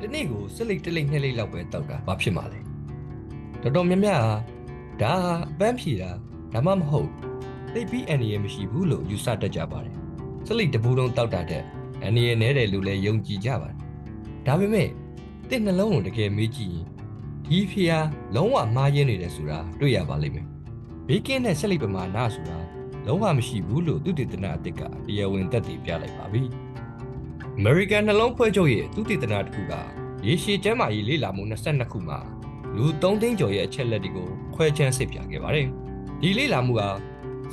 တနေ့ကိုစလိတ်တစ်လိတ်နှစ်လိတ်လောက်ပဲတောက်တာဘာဖြစ်မှာလဲတော်တော်များများဟာဒါဟာအပန်းဖြေတာဒါမှမဟုတ်သိပ်ပြီးအန်ရမရှိဘူးလို့ယူဆတတ်ကြပါတယ်စလိတ်တပူလုံးတောက်တာတဲ့အန်ရနဲတယ်လို့လည်းယုံကြည်ကြပါတယ်ဒါပေမဲ့တင့်နှလုံးကိုတကယ်မေးကြည့်ရင်ဒီဖျားလုံးဝမှားရင်းနေတယ်ဆိုတာတွေ့ရပါလိမ့်မယ်ဘေးကင်းတဲ့စလိတ်ပမာဏဆိုတာလုံးဝမရှိဘူးလို့သူတည်တနာအစ်စ်ကတရားဝင်သက်တည်ပြလိုက်ပါပြီ American နှလုံးဖွဲ့ချုပ်ရဲ့သူတည်တနာတစ်ခုကရေရှည်ကျမ်းမာရေးလေ့လာမှု22ခုမှာလူ3သိန်းကျော်ရဲ့အချက်လက်တွေကိုခွဲခြမ်းစစ်ပြခဲ့ပါတယ်။ဒီလေ့လာမှုက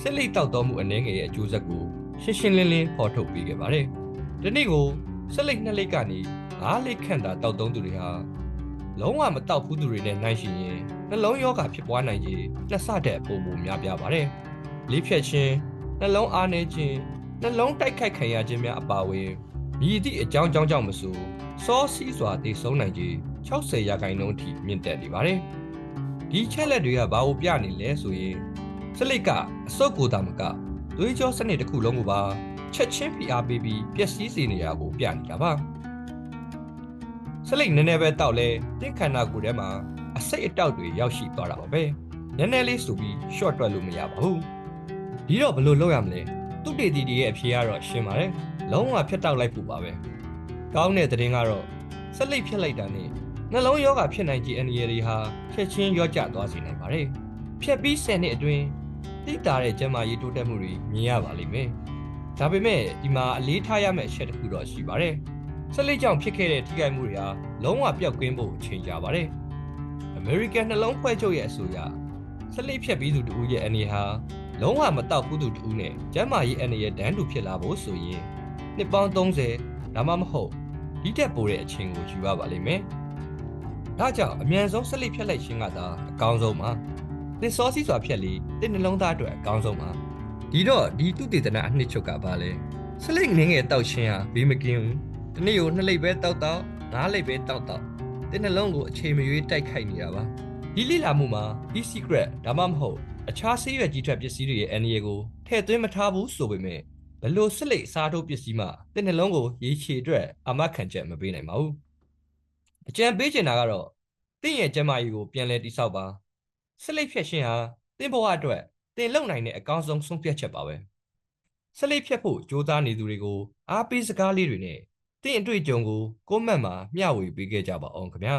ဆက်လက်တောက်တော်မှုအနေငယ်ရဲ့အကျိုးဆက်ကိုရှင်းရှင်းလင်းလင်းဖော်ထုတ်ပေးခဲ့ပါတယ်။ဒီနေ့ကိုဆက်လက်နှစ်လက်ကနေ5လက်ခန့်သာတောက်သုံးသူတွေဟာလုံးဝမတောက်ဘူးသူတွေနဲ့နိုင်ရှင်ရင်နှလုံးရောဂါဖြစ်ပွားနိုင်ခြင်းနှစ်ဆတဲ့ပုံပုံများပြားပါတယ်။လေးဖြတ်ခြင်းနှလုံးအားနည်းခြင်းနှလုံးတိုက်ခိုက်ခံရခြင်းများအပါအဝင် မြည်သည့်အကြောင်းကြောင့်ကြောင့်မဆိုစောစီးစွာတည်ဆုံးနိုင်ခြင်း60ရာခိုင်နှုန်းအထိမြင့်တက်နေပါတယ်။ဒီချက်လက်တွေကဘာကိုပြနေလဲဆိုရင်စလိတ်ကအစုပ်ကိုတာမကသွေးကြောစနစ်တစ်ခုလုံးကိုပါချက်ချင်းဖိအားပေးပြီးပျက်စီးစေနေတာကိုပြနေတာပါ။စလိတ်နည်းနည်းပဲတောက်လဲတင့်ခန္ဓာကိုယ်ထဲမှာအစိတ်အတောက်တွေရောက်ရှိသွားတာပါပဲ။နည်းနည်းလေးဆိုပြီး short တွက်လို့မရပါဘူး။ဒီတော့ဘယ်လိုလုပ်ရမလဲ။သူတေတီတီရဲ့အဖြေကတော့ရှင်းပါတယ်။ လုံးဝဖြတ်တောက်လိုက်ဖို့ပါပဲ။ကောင်းတဲ့သတင်းကတော့ဆက်လိတ်ဖြတ်လိုက်တာနဲ့နှလုံးရောဂါဖြစ်နိုင်ခြေအနေအရာတွေဟာချက်ချင်းရော့ကျသွားစေနိုင်ပါတယ်။ဖြတ်ပြီး10နှစ်အတွင်းတိတာတဲ့ကျန်းမာရေးတိုးတက်မှုတွေမြင်ရပါလိမ့်မယ်။ဒါပေမဲ့ဒီမှာအလေးထားရမယ့်အချက်တစ်ခုတော့ရှိပါတယ်။ဆက်လိတ်ကြောင့်ဖြစ်ခဲ့တဲ့ထိခိုက်မှုတွေဟာလုံးဝပျောက်ကင်းဖို့အချိန်ကြာပါတယ်။ American နှလုံးဖွဲ့ချုပ်ရဲ့အဆိုအရဆက်လိတ်ဖြတ်ပြီးသူတူရဲ့အနေဟာလုံးဝမတောက်ဘူးသူတူနဲ့ကျန်းမာရေးအနေရဲ့ဒန်းတူဖြစ်လာဖို့ဆိုရင် နှစ်ပေါင်း30ဒါမှမဟုတ်ဒီတက်ပိုတဲ့အချိန်ကိုယူရပါလိမ့်မယ်။ဒါကြောင့်အမြန်ဆုံးဆက်လက်ဖြတ်လိုက်ခြင်းကသာအကောင်းဆုံးပါ။သင်စောစီးစွာဖြတ်လေတစ်နှလုံးသားအတွက်အကောင်းဆုံးပါ။ဒီတော့ဒီသူတေသနာအနှစ်ချုပ်ကပါလေ။ဆက်လက်ငင်းငယ်တောက်ခြင်းဟာဘေးမကင်းဘူး။ဒီနေ့ကိုနှစ်လိပ်ပဲတောက်တောက်ငါးလိပ်ပဲတောက်တောက်တစ်နှလုံးကိုအချိန်မရွေးတိုက်ခိုက်နေတာပါ။ဒီလိလာမှုမှာ e-secret ဒါမှမဟုတ်အခြားဆေးရွက်ကြီးထွက်ပစ္စည်းတွေရဲ့အန္တရာယ်ကိုထည့်သွင်းမထားဘူးဆိုပေမဲ့ ဘလို့စစ်လိတ်စားထုတ်ပစ္စည်းမှတစ်နှလုံးကိုရေချေအတွက်အာမခံချက်မပေးနိုင်ပါဘူးအကြံပေးချင်တာကတော့တင့်ရဲ့ကျန်းမာရေးကိုပြန်လည်တိစောက်ပါစစ်လိတ်ဖြတ်ခြင်းဟာတင့်ဘဝအတွက်တင်လုံနိုင်တဲ့အကောင်းဆုံးဆုံးဖြတ်ချက်ပါပဲစစ်လိတ်ဖြတ်ဖို့ကြိုးစားနေသူတွေကိုအားပေးစကားလေးတွေနဲ့တင့်အတွေ့အကြုံကိုကိုမန့်မှာမျှဝေပေးခဲ့ကြပါအောင်ခင်ဗျာ